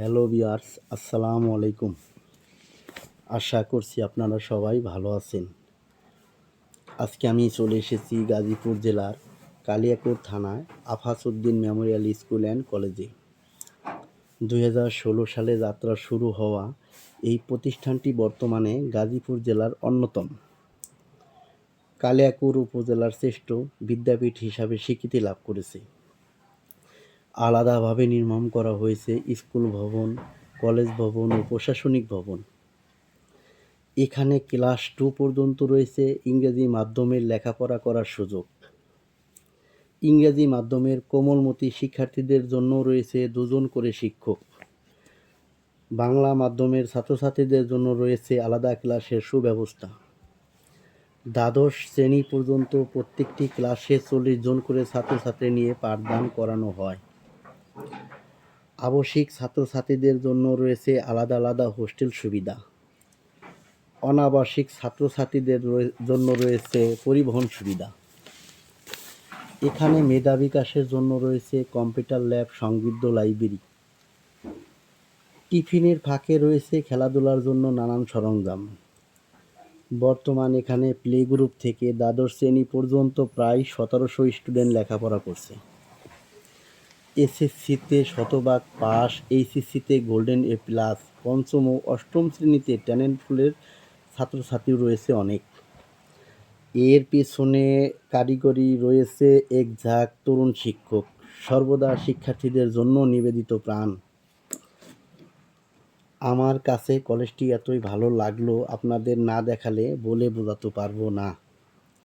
Hello বিয়ার্স আসসালামু আলাইকুম। আশা করছি আপনারা সবাই ভালো আছেন। আজকে আমি চলে এসেছি গাজীপুর জেলার কালিয়াকোট থানায় আফাসউদ্দিন মেমোরিয়াল স্কুল অ্যান্ড কলেজে। দু হাজার ষোলো সালে যাত্রা শুরু হওয়া এই প্রতিষ্ঠানটি বর্তমানে গাজীপুর জেলার অন্যতম। কালিয়াকুর উপজেলার শ্রেষ্ঠ বিদ্যাপীঠ হিসাবে স্বীকৃতি লাভ করেছে। আলাদাভাবে নির্মাণ করা হয়েছে স্কুল ভবন, কলেজ ভবন ও প্রশাসনিক ভবন। এখানে ক্লাস টু পর্যন্ত রয়েছে ইংরেজি মাধ্যমের লেখাপড়া করার সুযোগ। ইংরেজি মাধ্যমের কোমলমতি শিক্ষার্থীদের জন্য রয়েছে দুজন করে শিক্ষক। বাংলা মাধ্যমের ছাত্রছাত্রীদের জন্য রয়েছে আলাদা ক্লাসের সুব্যবস্থা। দ্বাদশ শ্রেণি পর্যন্ত প্রত্যেকটি ক্লাসে চল্লিশ জন করে ছাত্রছাত্রী নিয়ে পাঠদান করানো হয়। আবশ্যিক ছাত্রছাত্রীদের জন্য রয়েছে আলাদা আলাদা হোস্টেল সুবিধা। অনাবাসিক ছাত্রছাত্রীদের জন্য রয়েছে পরিবহন সুবিধা। এখানে মেধা বিকাশের জন্য রয়েছে কম্পিউটার ল্যাব সমৃদ্ধ লাইব্রেরি। টিফিনের ফাঁকে রয়েছে খেলাধুলার জন্য নানান সরঞ্জাম। বর্তমান এখানে প্লে গ্রুপ থেকে দ্বাদশ শ্রেণি পর্যন্ত প্রায় সতেরোশো স্টুডেন্ট লেখাপড়া করছে। এসএসসিতে শতভাগ পাস, এইচএসসিতে গোল্ডেন এ প্লাস, পঞ্চম ও অষ্টম শ্রেণীতে ট্যালেন্ট ফুলের ছাত্রছাত্রী রয়েছে অনেক। এর পেছনে কারিগরি রয়েছে এক ঝাঁক তরুণ শিক্ষক, সর্বদা শিক্ষার্থীদের জন্য নিবেদিত প্রাণ। আমার কাছে কলেজটি এতই ভালো লাগল, আপনাদের না দেখালে বলে বোঝাতে পারব না।